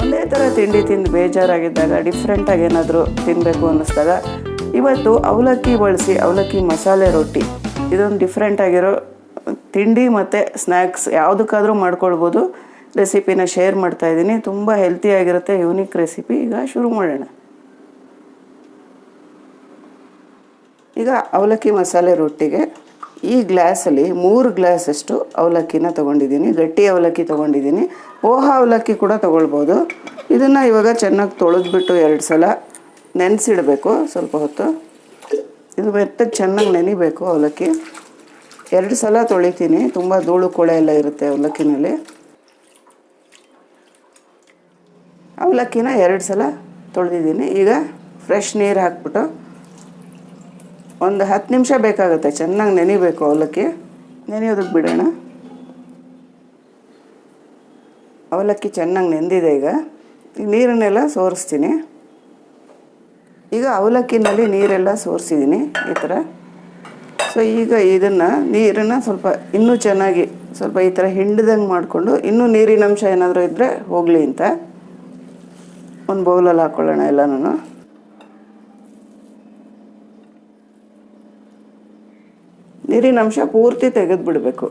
ಒಂದೇ ಥರ ತಿಂಡಿ ತಿಂದು ಬೇಜಾರಾಗಿದ್ದಾಗ ಡಿಫ್ರೆಂಟಾಗಿ ಏನಾದರೂ ತಿನ್ನಬೇಕು ಅನ್ನಿಸ್ದಾಗ, ಇವತ್ತು ಅವಲಕ್ಕಿ ಬಳಸಿ ಅವಲಕ್ಕಿ ಮಸಾಲೆ ರೊಟ್ಟಿ. ಇದೊಂದು ಡಿಫ್ರೆಂಟ್ ಆಗಿರೋ ತಿಂಡಿ ಮತ್ತು ಸ್ನ್ಯಾಕ್ಸ್ ಯಾವುದಕ್ಕಾದರೂ ಮಾಡ್ಕೊಳ್ಬೋದು. ರೆಸಿಪಿನ ಶೇರ್ ಮಾಡ್ತಾ ಇದ್ದೀನಿ. ತುಂಬ ಹೆಲ್ತಿಯಾಗಿರುತ್ತೆ ಯೂನಿಕ್ ರೆಸಿಪಿ ಈಗ ಶುರು ಮಾಡೋಣ. ಈಗ ಅವಲಕ್ಕಿ ಮಸಾಲೆ ರೊಟ್ಟಿಗೆ ಈ ಗ್ಲಾಸಲ್ಲಿ ಮೂರು ಗ್ಲಾಸಷ್ಟು ಅವಲಕ್ಕಿನ ತೊಗೊಂಡಿದ್ದೀನಿ. ಗಟ್ಟಿ ಅವಲಕ್ಕಿ ತೊಗೊಂಡಿದ್ದೀನಿ. ಓಹ ಅವಲಕ್ಕಿ ಕೂಡ ತೊಗೊಳ್ಬೋದು. ಇದನ್ನು ಇವಾಗ ಚೆನ್ನಾಗಿ ತೊಳೆದ್ಬಿಟ್ಟು ಎರಡು ಸಲ ನೆನೆಸಿಡಬೇಕು ಸ್ವಲ್ಪ ಹೊತ್ತು. ಇದು ಮೆತ್ತಗೆ ಚೆನ್ನಾಗಿ ನೆನಿಬೇಕು ಅವಲಕ್ಕಿ. ಎರಡು ಸಲ ತೊಳಿತೀನಿ. ತುಂಬ ಧೂಳು ಕೊಳೆ ಎಲ್ಲ ಇರುತ್ತೆ ಅವಲಕ್ಕಿನಲ್ಲಿ. ಅವಲಕ್ಕಿನ ಎರಡು ಸಲ ತೊಳೆದಿದ್ದೀನಿ. ಈಗ ಫ್ರೆಶ್ ನೀರು ಹಾಕ್ಬಿಟ್ಟು ಒಂದು ಹತ್ತು ನಿಮಿಷ ಬೇಕಾಗುತ್ತೆ, ಚೆನ್ನಾಗಿ ನೆನಿಬೇಕು ಅವಲಕ್ಕಿ. ನೆನೆಯೋದಕ್ಕೆ ಬಿಡೋಣ. ಅವಲಕ್ಕಿ ಚೆನ್ನಾಗಿ ನೆಂದಿದೆ ಈಗ. ಈ ನೀರನ್ನೆಲ್ಲ ಸೋರಿಸ್ತೀನಿ. ಈಗ ಅವಲಕ್ಕಿನಲ್ಲಿ ನೀರೆಲ್ಲ ಸೋರಿಸಿದ್ದೀನಿ ಈ ಥರ. ಸೊ ಈಗ ಇದನ್ನು ನೀರನ್ನು ಸ್ವಲ್ಪ ಇನ್ನೂ ಚೆನ್ನಾಗಿ ಸ್ವಲ್ಪ ಈ ಥರ ಹಿಂಡ್ದಂಗೆ ಮಾಡಿಕೊಂಡು ಇನ್ನೂ ನೀರಿನಂಶ ಏನಾದರೂ ಇದ್ದರೆ ಹೋಗಲಿ ಅಂತ. ಒಂದು ಬೌಲಲ್ಲಿ ಹಾಕ್ಕೊಳ್ಳೋಣ ಎಲ್ಲನೂ ನೀರಿನ ಅಂಶ ಪೂರ್ತಿ ತೆಗೆದು ಬಿಡಬೇಕು.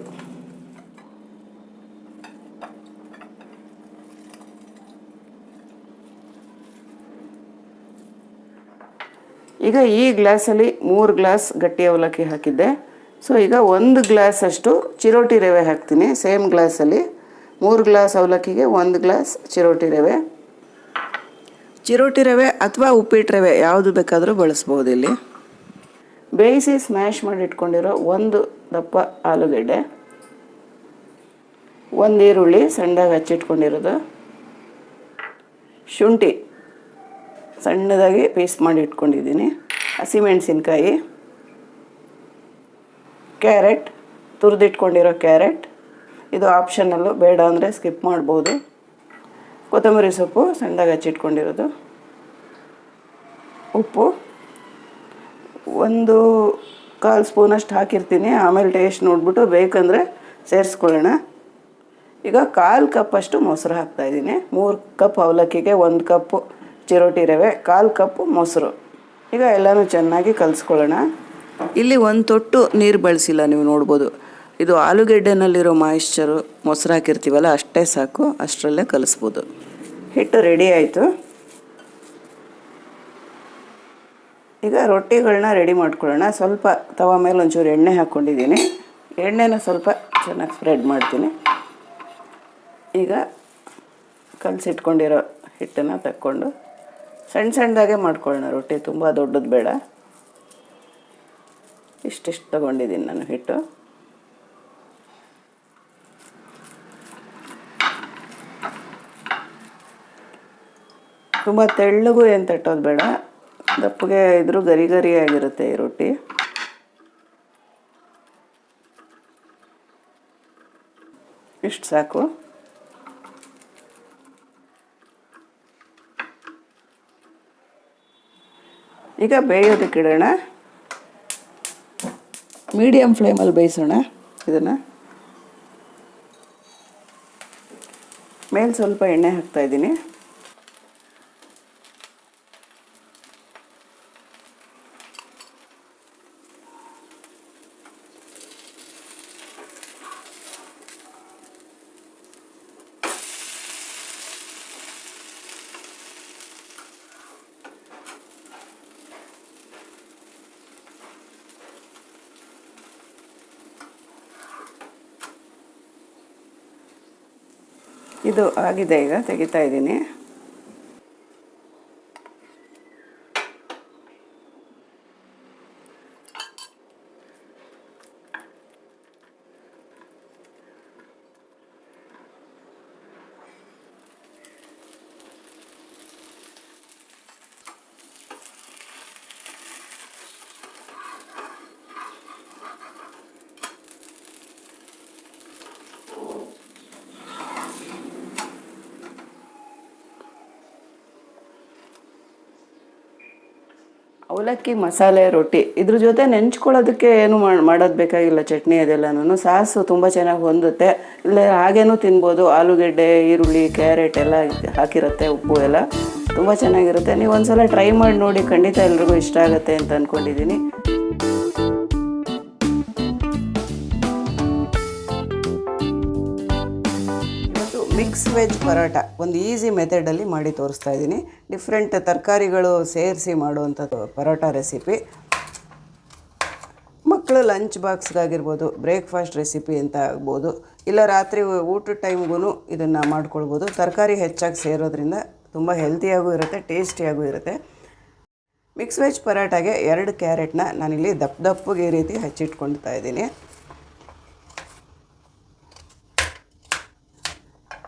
ಈಗ ಈ ಗ್ಲಾಸಲ್ಲಿ ಮೂರು ಗ್ಲಾಸ್ ಗಟ್ಟಿ ಅವಲಕ್ಕಿ ಹಾಕಿದ್ದೆ. ಸೊ ಈಗ ಒಂದು ಗ್ಲಾಸ್ ಅಷ್ಟು ಚಿರೋಟಿ ರವೆ ಹಾಕ್ತೀನಿ. ಸೇಮ್ ಗ್ಲಾಸಲ್ಲಿ ಮೂರು ಗ್ಲಾಸ್ ಅವಲಕ್ಕಿಗೆ ಒಂದು ಗ್ಲಾಸ್ ಚಿರೋಟಿ ರವೆ. ಚಿರೋಟಿ ರವೆ ಅಥವಾ ಉಪ್ಪಿಟ್ಟು ರವೆ ಯಾವುದು ಬೇಕಾದರೂ ಬಳಸ್ಬೋದು ಇಲ್ಲಿ. ಬೇಯಿಸಿ ಸ್ಮ್ಯಾಶ್ ಮಾಡಿ ಇಟ್ಕೊಂಡಿರೋ ಒಂದು ದಪ್ಪ ಆಲೂಗಡ್ಡೆ, ಒಂದು ಈರುಳ್ಳಿ ಸಣ್ಣದಾಗಿ ಹಚ್ಚಿಟ್ಕೊಂಡಿರೋದು, ಶುಂಠಿ ಸಣ್ಣದಾಗಿ ಪೇಸ್ಟ್ ಮಾಡಿ ಇಟ್ಕೊಂಡಿದ್ದೀನಿ, ಹಸಿಮೆಣಸಿನ್ಕಾಯಿ, ಕ್ಯಾರೆಟ್, ತುರಿದಿಟ್ಕೊಂಡಿರೋ ಕ್ಯಾರೆಟ್. ಇದು ಆಪ್ಷನಲ್ಲು ಬೇಡ ಅಂದರೆ ಸ್ಕಿಪ್ ಮಾಡ್ಬೋದು. ಕೊತ್ತಂಬರಿ ಸೊಪ್ಪು ಸಣ್ಣದಾಗಿ ಹಚ್ಚಿಟ್ಕೊಂಡಿರೋದು. ಉಪ್ಪು. ಒಂದು ಕಾಲು ಸ್ಪೂನಷ್ಟು ಹಾಕಿರ್ತೀನಿ. ಆಮೇಲೆ ಟೇಸ್ಟ್ ನೋಡಿಬಿಟ್ಟು ಬೇಕಂದರೆ ಸೇರಿಸ್ಕೊಳ್ಳೋಣ. ಈಗ ಕಾಲು ಕಪ್ಪಷ್ಟು ಮೊಸರು ಹಾಕ್ತಾಯಿದ್ದೀನಿ ಮೂರು ಕಪ್ ಅವಲಕ್ಕಿಗೆ, ಒಂದು ಕಪ್ಪು ಚಿರೋಟಿ ರವೆ, ಕಾಲು ಕಪ್ಪು ಮೊಸರು. ಈಗ ಎಲ್ಲನೂ ಚೆನ್ನಾಗಿ ಕಲಿಸ್ಕೊಳ್ಳೋಣ. ಇಲ್ಲಿ ಒಂದು ತೊಟ್ಟು ನೀರು ಬಳಸಿಲ್ಲ ನೀವು ನೋಡ್ಬೋದು. ಇದು ಆಲೂಗೆಡ್ಡೆನಲ್ಲಿರೋ ಮಾಯಿಶ್ಚರು ಮೊಸರು ಹಾಕಿರ್ತೀವಲ್ಲ, ಅಷ್ಟೇ ಸಾಕು. ಅಷ್ಟರಲ್ಲೇ ಕಲಿಸ್ಬೋದು. ಹಿಟ್ಟು ರೆಡಿ ಆಯಿತು. ಈಗ ರೊಟ್ಟಿಗಳನ್ನ ರೆಡಿ ಮಾಡ್ಕೊಳ್ಳೋಣ. ಸ್ವಲ್ಪ ತವ ಮೇಲೆ ಒಂಚೂರು ಎಣ್ಣೆ ಹಾಕ್ಕೊಂಡಿದ್ದೀನಿ. ಎಣ್ಣೆನ ಸ್ವಲ್ಪ ಚೆನ್ನಾಗಿ ಸ್ಪ್ರೆಡ್ ಮಾಡ್ತೀನಿ. ಈಗ ಕಲಸಿಟ್ಕೊಂಡಿರೋ ಹಿಟ್ಟನ್ನು ತಕ್ಕೊಂಡು ಸಣ್ಣ ಸಣ್ಣದಾಗೆ ಮಾಡ್ಕೊಳ್ಳೋಣ. ರೊಟ್ಟಿ ತುಂಬ ದೊಡ್ಡದು ಬೇಡ. ಇಷ್ಟಿಷ್ಟು ತೊಗೊಂಡಿದ್ದೀನಿ ನಾನು ಹಿಟ್ಟು. ತುಂಬ ತೆಳ್ಳಗೂ ಏನು ತಟ್ಟೋದು ಬೇಡ. ದಪ್ಪಗೆ ಇದ್ರೂ ಗರಿ ಗರಿ ಆಗಿರುತ್ತೆ ಈ ರೊಟ್ಟಿ. ಇಷ್ಟು ಸಾಕು. ಈಗ ಬೇಯೋದಕ್ಕೆ ಇಡೋಣ. ಮೀಡಿಯಮ್ ಫ್ಲೇಮಲ್ಲಿ ಬೇಯಿಸೋಣ ಇದನ್ನು. ಮೇಲೆ ಸ್ವಲ್ಪ ಎಣ್ಣೆ ಹಾಕ್ತಾ ಇದು ಆಗಿದೆ ಈಗ ತೆಗಿತಾ ಇದ್ದೀನಿ. ಅವಲಕ್ಕಿ, ಮಸಾಲೆ, ರೊಟ್ಟಿ ಇದ್ರ ಜೊತೆ ನೆಂಚ್ಕೊಳ್ಳೋದಕ್ಕೆ ಏನು ಮಾಡ್- ಮಾಡೋದು ಬೇಕಾಗಿಲ್ಲ ಚಟ್ನಿ ಅದೆಲ್ಲನೂ ಸಾಸು ತುಂಬ ಚೆನ್ನಾಗಿ ಹೊಂದುತ್ತೆ. ಇಲ್ಲ ಹಾಗೇನೂ ತಿನ್ಬೋದು. ಆಲೂಗೆಡ್ಡೆ, ಈರುಳ್ಳಿ, ಕ್ಯಾರೆಟ್ ಎಲ್ಲ ಹಾಕಿರುತ್ತೆ, ಉಪ್ಪು ಎಲ್ಲ. ತುಂಬ ಚೆನ್ನಾಗಿರುತ್ತೆ. ನೀವು ಒಂದ್ಸಲ ಟ್ರೈ ಮಾಡಿ ನೋಡಿ. ಖಂಡಿತ ಎಲ್ರಿಗೂ ಇಷ್ಟ ಆಗುತ್ತೆ ಅಂತ ಅಂದ್ಕೊಂಡಿದ್ದೀನಿ ಮಿಕ್ಸ್ ವೆಜ್ ಪರೋಟ ಒಂದು ಈಸಿ ಮೆಥಡಲ್ಲಿ ಮಾಡಿ ತೋರಿಸ್ತಾ ಇದ್ದೀನಿ. ಡಿಫ್ರೆಂಟ್ ತರಕಾರಿಗಳು ಸೇರಿಸಿ ಮಾಡುವಂಥದ್ದು ಪರೋಟ ರೆಸಿಪಿ ಮಕ್ಕಳು ಲಂಚ್ ಬಾಕ್ಸ್ಗಾಗಿರ್ಬೋದು ಬ್ರೇಕ್ಫಾಸ್ಟ್ ರೆಸಿಪಿ ಅಂತ ಆಗ್ಬೋದು, ಇಲ್ಲ ರಾತ್ರಿ ಊಟದ ಟೈಮ್ಗೂ ಇದನ್ನು ಮಾಡ್ಕೊಳ್ಬೋದು. ತರಕಾರಿ ಹೆಚ್ಚಾಗಿ ಸೇರೋದ್ರಿಂದ ತುಂಬ ಹೆಲ್ತಿಯಾಗೂ ಇರುತ್ತೆ ಟೇಸ್ಟಿಯಾಗೂ ಇರುತ್ತೆ. ಮಿಕ್ಸ್ ವೆಜ್ ಪರೋಟಾಗೆ ಎರಡು ಕ್ಯಾರೆಟ್ನ ನಾನಿಲ್ಲಿ ದಪ್ಪ ದಪ್ಪಗೆ ರೀತಿ ಹಚ್ಚಿಟ್ಕೊಳ್ತಾ ಇದ್ದೀನಿ.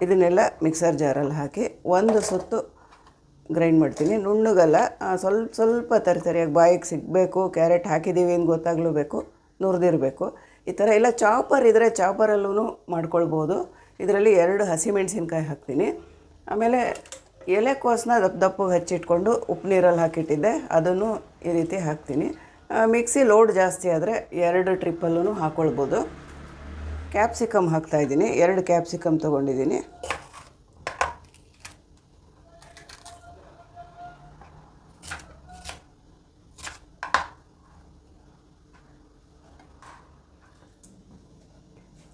ಇದನ್ನೆಲ್ಲ ಮಿಕ್ಸರ್ ಜಾರಲ್ಲಿ ಹಾಕಿ ಒಂದು ಸುತ್ತು ಗ್ರೈಂಡ್ ಮಾಡ್ತೀನಿ. ನುಣ್ಣಗಲ್ಲ ಸ್ವಲ್ಪ ಸ್ವಲ್ಪ ತರಿತರಿಯಾಗಿ ಬಾಯಿಗೆ ಸಿಗಬೇಕು, ಕ್ಯಾರೆಟ್ ಹಾಕಿದ್ದೀವಿ ಅಂತ ಗೊತ್ತಾಗ್ಲೂಬೇಕು ನುರಿದಿರಬೇಕು. ಈ ಥರ ಎಲ್ಲ ಚಾಪರ್ ಇದ್ದರೆ ಚಾಪರಲ್ಲೂ ಮಾಡ್ಕೊಳ್ಬೋದು. ಇದರಲ್ಲಿ ಎರಡು ಹಸಿಮೆಣಸಿನ್ಕಾಯಿ ಹಾಕ್ತೀನಿ. ಆಮೇಲೆ ಎಲೆಕೋಸನ್ನ ದಪ್ಪ ದಪ್ಪಗೆ ಹಚ್ಚಿಟ್ಕೊಂಡು ಉಪ್ಪು ನೀರಲ್ಲಿ ಹಾಕಿಟ್ಟಿದ್ದೆ, ಅದನ್ನು ಈ ರೀತಿ ಹಾಕ್ತೀನಿ. ಮಿಕ್ಸಿ ಲೋಡ್ ಜಾಸ್ತಿ ಆದರೆ ಎರಡು ಟ್ರಿಪ್ಪಲ್ಲೂ ಹಾಕ್ಕೊಳ್ಬೋದು ಕ್ಯಾಪ್ಸಿಕಮ್ ಹಾಕ್ತಾಯಿದ್ದೀನಿ ಎರಡು ಕ್ಯಾಪ್ಸಿಕಮ್ ತೊಗೊಂಡಿದ್ದೀನಿ.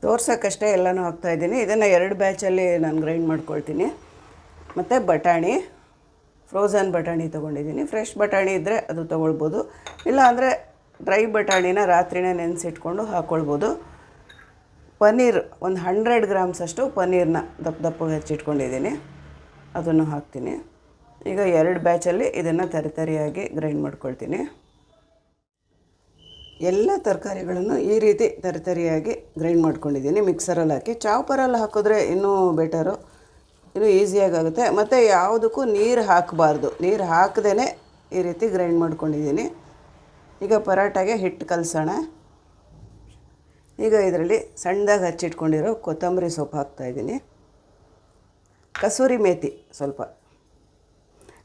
ತೋರ್ಸೋಕ್ಕಷ್ಟೇ ಎಲ್ಲನೂ ಹಾಕ್ತಾಯಿದ್ದೀನಿ ಇದನ್ನು ಎರಡು ಬ್ಯಾಚಲ್ಲಿ ನಾನು ಗ್ರೈಂಡ್ ಮಾಡ್ಕೊಳ್ತೀನಿ. ಮತ್ತು ಬಟಾಣಿ ಫ್ರೋಝನ್ ಬಟಾಣಿ ತೊಗೊಂಡಿದ್ದೀನಿ. ಫ್ರೆಶ್ ಬಟಾಣಿ ಇದ್ದರೆ ಅದು ತೊಗೊಳ್ಬೋದು. ಇಲ್ಲ ಅಂದರೆ ಡ್ರೈ ಬಟಾಣಿನ ರಾತ್ರಿನೇ ನೆನೆಸಿಟ್ಕೊಂಡು ಹಾಕ್ಕೊಳ್ಬೋದು ಪನ್ನೀರ್ ಒಂದು ಹಂಡ್ರೆಡ್ ಗ್ರಾಮ್ಸ್ ಅಷ್ಟು ಪನ್ನೀರ್ನ ದಪ್ಪ ದಪ್ಪಗೆ ಹೆಚ್ಚಿಟ್ಕೊಂಡಿದ್ದೀನಿ. ಅದನ್ನು ಹಾಕ್ತೀನಿ. ಈಗ ಎರಡು ಬ್ಯಾಚಲ್ಲಿ ಇದನ್ನು ತರಿತರಿಯಾಗಿ ಗ್ರೈಂಡ್ ಮಾಡ್ಕೊಳ್ತೀನಿ. ಎಲ್ಲ ತರಕಾರಿಗಳನ್ನು ಈ ರೀತಿ ತರಿತರಿಯಾಗಿ ಗ್ರೈಂಡ್ ಮಾಡ್ಕೊಂಡಿದ್ದೀನಿ. ಮಿಕ್ಸರಲ್ಲಿ ಹಾಕಿ ಚಾಪರಲ್ಲಿ ಹಾಕಿದ್ರೆ ಇನ್ನೂ ಬೆಟರು, ಇನ್ನೂ ಈಸಿಯಾಗುತ್ತೆ ಮತ್ತು ಯಾವುದಕ್ಕೂ ನೀರು ಹಾಕಬಾರ್ದು. ನೀರು ಹಾಕದೇ ಈ ರೀತಿ ಗ್ರೈಂಡ್ ಮಾಡ್ಕೊಂಡಿದ್ದೀನಿ. ಈಗ ಪರಾಟಾಗೆ ಹಿಟ್ಟು ಕಲಸೋಣ. ಈಗ ಇದರಲ್ಲಿ ಸಣ್ಣದಾಗಿ ಹಚ್ಚಿಟ್ಕೊಂಡಿರೋ ಕೊತ್ತಂಬರಿ ಸೊಪ್ಪು ಹಾಕ್ತಾಯಿದ್ದೀನಿ ಕಸೂರಿ ಮೇಥಿ ಸ್ವಲ್ಪ.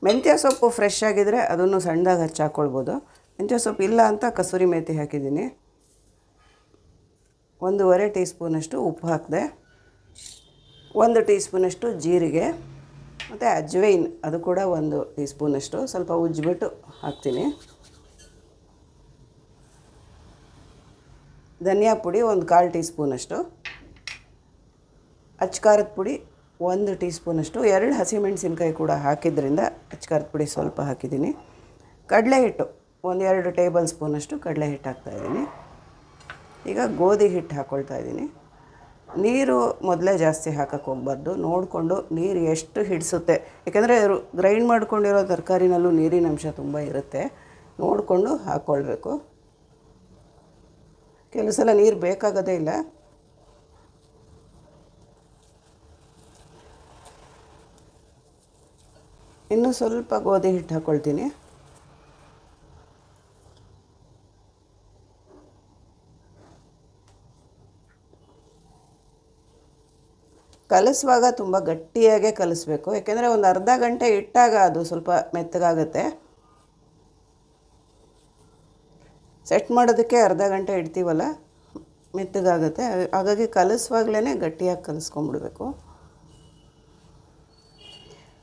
ಮೆಂತ್ಯ ಸೊಪ್ಪು ಫ್ರೆಶ್ ಆಗಿದ್ದರೆ ಅದನ್ನು ಸಣ್ಣದಾಗಿ ಹಚ್ಚಿ ಹಾಕ್ಕೊಳ್ಬೋದು ಮೆಂತ್ಯ ಸೊಪ್ಪು ಇಲ್ಲ ಅಂತ ಕಸೂರಿ ಮೇಥಿ ಹಾಕಿದ್ದೀನಿ. ಒಂದೂವರೆ ಟೀ ಸ್ಪೂನಷ್ಟು ಉಪ್ಪು ಹಾಕಿದೆ. ಒಂದು ಟೀ ಸ್ಪೂನಷ್ಟು ಜೀರಿಗೆ. ಮತ್ತು ಅಜ್ವೈನ್ ಅದು ಕೂಡ ಒಂದು ಟೀ ಸ್ಪೂನಷ್ಟು ಸ್ವಲ್ಪ ಉಜ್ಜಿಬಿಟ್ಟು ಹಾಕ್ತೀನಿ. ಧನಿಯಾ ಪುಡಿ ಒಂದು ಕಾಲು ಟೀ ಸ್ಪೂನಷ್ಟು ಅಚ್ಕಾರದ ಪುಡಿ ಒಂದು ಟೀ ಸ್ಪೂನಷ್ಟು ಎರಡು ಹಸಿಮೆಣಸಿನ್ಕಾಯಿ ಕೂಡ ಹಾಕಿದ್ರಿಂದ ಅಚ್ಕಾರದ ಪುಡಿ ಸ್ವಲ್ಪ ಹಾಕಿದ್ದೀನಿ. ಕಡಲೆ ಹಿಟ್ಟು ಒಂದು ಎರಡು ಟೇಬಲ್ ಸ್ಪೂನಷ್ಟು ಕಡಲೆ ಹಿಟ್ಟು ಹಾಕ್ತಾಯಿದ್ದೀನಿ ಈಗ ಗೋಧಿ ಹಿಟ್ಟು ಹಾಕ್ಕೊಳ್ತಾ ಇದ್ದೀನಿ. ನೀರು ಮೊದಲೇ ಜಾಸ್ತಿ ಹಾಕಕ್ಕೆ ಹೋಗ್ಬಾರ್ದು. ನೋಡಿಕೊಂಡು ನೀರು ಎಷ್ಟು ಹಿಡಿಸುತ್ತೆ. ಯಾಕೆಂದರೆ ಗ್ರೈಂಡ್ ಮಾಡ್ಕೊಂಡಿರೋ ತರಕಾರಿನಲ್ಲೂ ನೀರಿನ ಅಂಶ ತುಂಬ ಇರುತ್ತೆ. ನೋಡಿಕೊಂಡು ಹಾಕ್ಕೊಳ್ಬೇಕು ಕೆಲವು ಸಲ ನೀರು ಬೇಕಾಗೋದೇ ಇಲ್ಲ. ಇನ್ನು ಸ್ವಲ್ಪ ಗೋಧಿ ಹಿಟ್ಟು ಹಾಕ್ಕೊಳ್ತೀನಿ ಕಲಿಸುವಾಗ ತುಂಬ ಗಟ್ಟಿಯಾಗೆ ಕಲಿಸ್ಬೇಕು. ಯಾಕೆಂದರೆ ಒಂದು ಅರ್ಧ ಗಂಟೆ ಇಟ್ಟಾಗ ಅದು ಸ್ವಲ್ಪ ಮೆತ್ತಗಾಗುತ್ತೆ. ಸೆಟ್ ಮಾಡೋದಕ್ಕೆ ಅರ್ಧ ಗಂಟೆ ಇಡ್ತೀವಲ್ಲ? ಮೆತ್ತಗಾಗುತ್ತೆ. ಹಾಗಾಗಿ ಕಲಿಸುವಾಗಲೇ ಗಟ್ಟಿಯಾಗಿ ಕಲಿಸ್ಕೊಂಬಿಡ್ಬೇಕು.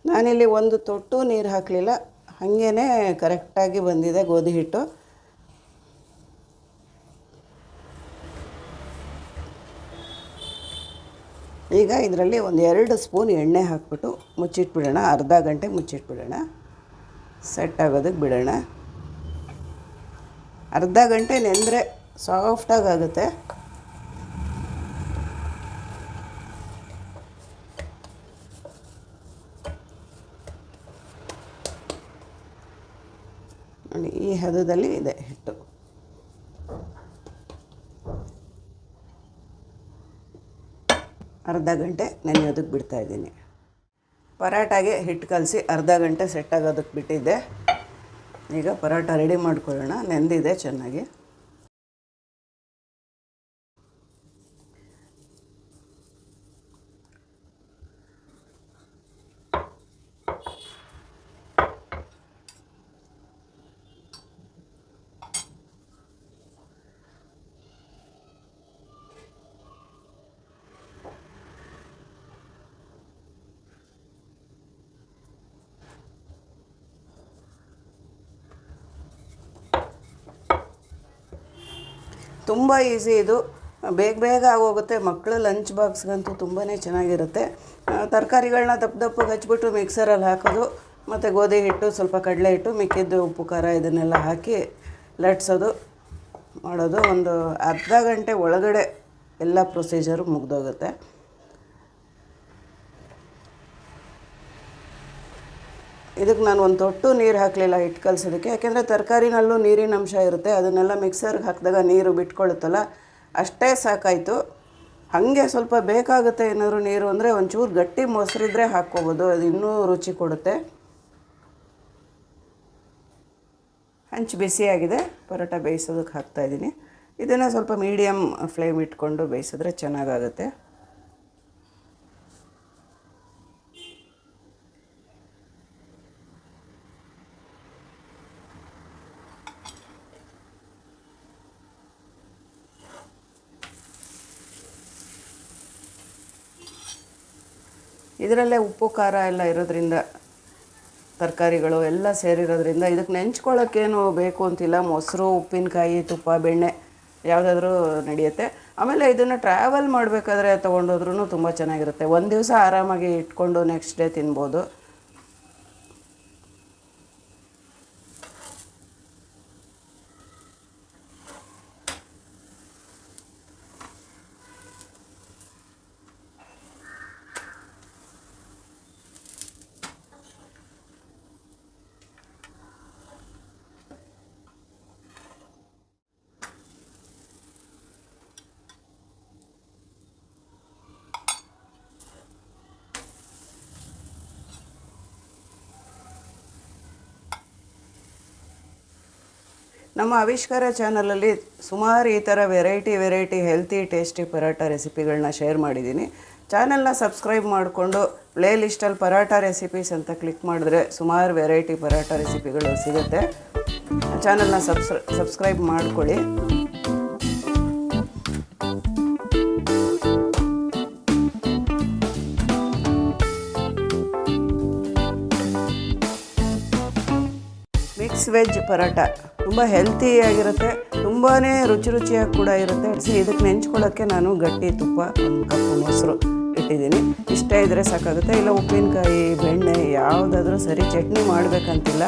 ನಾನಿಲ್ಲಿ ಒಂದು ತೊಟ್ಟು ನೀರು ಹಾಕಲಿಲ್ಲ. ಹಾಗೇ ಕರೆಕ್ಟಾಗಿ ಬಂದಿದೆ ಗೋಧಿ ಹಿಟ್ಟು. ಈಗ ಇದರಲ್ಲಿ ಒಂದು ಎರಡು ಸ್ಪೂನ್ ಎಣ್ಣೆ ಹಾಕ್ಬಿಟ್ಟು ಮುಚ್ಚಿಟ್ಬಿಡೋಣ. ಅರ್ಧ ಗಂಟೆ ಮುಚ್ಚಿಟ್ಬಿಡೋಣ. ಸೆಟ್ ಆಗೋದಕ್ಕೆ ಬಿಡೋಣ. ಅರ್ಧ ಗಂಟೆ ನೆಂದರೆ ಸಾಫ್ಟಾಗುತ್ತೆ ನೋಡಿ, ಈ ಹದದಲ್ಲಿ ಇದೆ ಹಿಟ್ಟು. ಅರ್ಧ ಗಂಟೆ ನೆನೆಯೋದಕ್ಕೆ ಬಿಡ್ತಾ ಇದ್ದೀನಿ. ಪರಾಟಾಗೆ ಹಿಟ್ಟು ಕಲಸಿ ಅರ್ಧ ಗಂಟೆ ಸೆಟ್ ಆಗೋದಕ್ಕೆ ಬಿಟ್ಟಿದ್ದೆ. ಈಗ ಪರೋಟ ರೆಡಿ ಮಾಡ್ಕೊಳ್ಳೋಣ. ನೆಂದಿದೆ ಚೆನ್ನಾಗಿ. ತುಂಬ ಈಸಿ ಇದು. ಬೇಗ ಬೇಗ ಆಗೋಗುತ್ತೆ. ಮಕ್ಕಳು ಲಂಚ್ ಬಾಕ್ಸ್ಗಂತೂ ತುಂಬಾ ಚೆನ್ನಾಗಿರುತ್ತೆ. ತರಕಾರಿಗಳನ್ನ ದಪ್ಪ ದಪ್ಪಗೆ ಹಚ್ಬಿಟ್ಟು ಮಿಕ್ಸರಲ್ಲಿ ಹಾಕೋದು. ಮತ್ತು ಗೋಧಿ ಹಿಟ್ಟು, ಸ್ವಲ್ಪ ಕಡಲೆ ಹಿಟ್ಟು, ಮಿಕ್ಕಿದ್ದು ಉಪ್ಪು, ಖಾರ ಇದನ್ನೆಲ್ಲ ಹಾಕಿ ಲಟ್ಸೋದು, ಮಾಡೋದು ಒಂದು ಅರ್ಧ ಗಂಟೆ ಒಳಗಡೆ ಎಲ್ಲ ಪ್ರೊಸೀಜರು ಮುಗ್ದೋಗುತ್ತೆ. ಇದಕ್ಕೆ ನಾನು ಒಂದು ತೊಟ್ಟು ನೀರು ಹಾಕಲಿಲ್ಲ ಹಿಟ್ಟು ಕಲಸೋದಕ್ಕೆ. ಯಾಕೆಂದರೆ ತರಕಾರಿನಲ್ಲೂ ನೀರಿನ ಅಂಶ ಇರುತ್ತೆ, ಅದನ್ನೆಲ್ಲ ಮಿಕ್ಸರ್ಗೆ ಹಾಕಿದಾಗ ನೀರು ಬಿಟ್ಕೊಳ್ಳುತ್ತಲ್ಲ ಅಷ್ಟೇ ಸಾಕಾಯಿತು. ಹಾಗೆ ಸ್ವಲ್ಪ ಬೇಕಾಗುತ್ತೆ ಏನಾದರೂ ನೀರು ಅಂದರೆ ಒಂಚೂರು ಗಟ್ಟಿ ಮೊಸರಿದ್ರೆ ಹಾಕ್ಕೋಬೋದು, ಅದು ಇನ್ನೂ ರುಚಿ ಕೊಡುತ್ತೆ. ಹಂಚು ಬಿಸಿಯಾಗಿದೆ, ಪರೋಟ ಬೇಯಿಸೋದಕ್ಕೆ ಹಾಕ್ತಾಯಿದ್ದೀನಿ ಇದನ್ನು ಸ್ವಲ್ಪ ಮೀಡಿಯಮ್ ಫ್ಲೇಮ್ ಇಟ್ಕೊಂಡು ಬೇಯಿಸಿದ್ರೆ ಚೆನ್ನಾಗಾಗುತ್ತೆ. ಇದರಲ್ಲೇ ಉಪ್ಪು, ಖಾರ ಎಲ್ಲ ಇರೋದ್ರಿಂದ, ತರಕಾರಿಗಳು ಎಲ್ಲ ಸೇರಿರೋದ್ರಿಂದ ಇದಕ್ಕೆ ನೆಂಚ್ಕೊಳ್ಳೋಕ್ಕೇನು ಬೇಕು ಅಂತಿಲ್ಲ. ಮೊಸರು, ಉಪ್ಪಿನಕಾಯಿ, ತುಪ್ಪ, ಬೆಣ್ಣೆ ಯಾವುದಾದ್ರೂ ನಡೆಯುತ್ತೆ. ಆಮೇಲೆ ಇದನ್ನು ಟ್ರಾವೆಲ್ ಮಾಡಬೇಕಾದ್ರೆ ತೊಗೊಂಡೋದ್ರೂ ತುಂಬ ಚೆನ್ನಾಗಿರುತ್ತೆ. ಒಂದು ದಿವಸ ಆರಾಮಾಗಿ ಇಟ್ಕೊಂಡು ನೆಕ್ಸ್ಟ್ ಡೇ ತಿನ್ಬೋದು. ನಮ್ಮ ಆವಿಷ್ಕಾರ ಚಾನಲಲ್ಲಿ ಸುಮಾರು ಈ ಥರ variety variety healthy tasty paratha ರೆಸಿಪಿಗಳನ್ನ share ಮಾಡಿದ್ದೀನಿ. ಚಾನಲ್ನ ಸಬ್ಸ್ಕ್ರೈಬ್ ಮಾಡಿಕೊಂಡು ಪ್ಲೇ ಲಿಸ್ಟಲ್ಲಿ ಪರಾಟ ರೆಸಿಪೀಸ್ ಅಂತ ಕ್ಲಿಕ್ ಮಾಡಿದ್ರೆ ಸುಮಾರು ವೆರೈಟಿ ಪರಾಟ ರೆಸಿಪಿಗಳು ಸಿಗುತ್ತೆ. ಚಾನಲ್ನ ಸಬ್ಸ್, ಸಬ್ಸ್ಕ್ರೈಬ್ ಮಾಡ್ಕೊಳ್ಳಿ. ಮಿಕ್ಸ್ ವೆಜ್ ಪರೋಟ ತುಂಬ ಹೆಲ್ತಿಯಾಗಿರುತ್ತೆ ತುಂಬಾ ರುಚಿ ರುಚಿಯಾಗಿ ಕೂಡ ಇರುತ್ತೆ. ಸಿ ಇದಕ್ಕೆ ನೆಂಚ್ಕೊಳ್ಳೋಕ್ಕೆ ನಾನು ಗಟ್ಟಿ ತುಪ್ಪ ಒಂದು ಕಪ್ಪು ಮೊಸರು ಇಟ್ಟಿದ್ದೀನಿ. ಇಷ್ಟ ಇದ್ದರೆ ಸಾಕಾಗುತ್ತೆ. ಇಲ್ಲ ಉಪ್ಪಿನಕಾಯಿ, ಬೆಣ್ಣೆ, ಯಾವುದಾದ್ರೂ ಸರಿ, ಚಟ್ನಿ ಮಾಡಬೇಕಂತಿಲ್ಲ.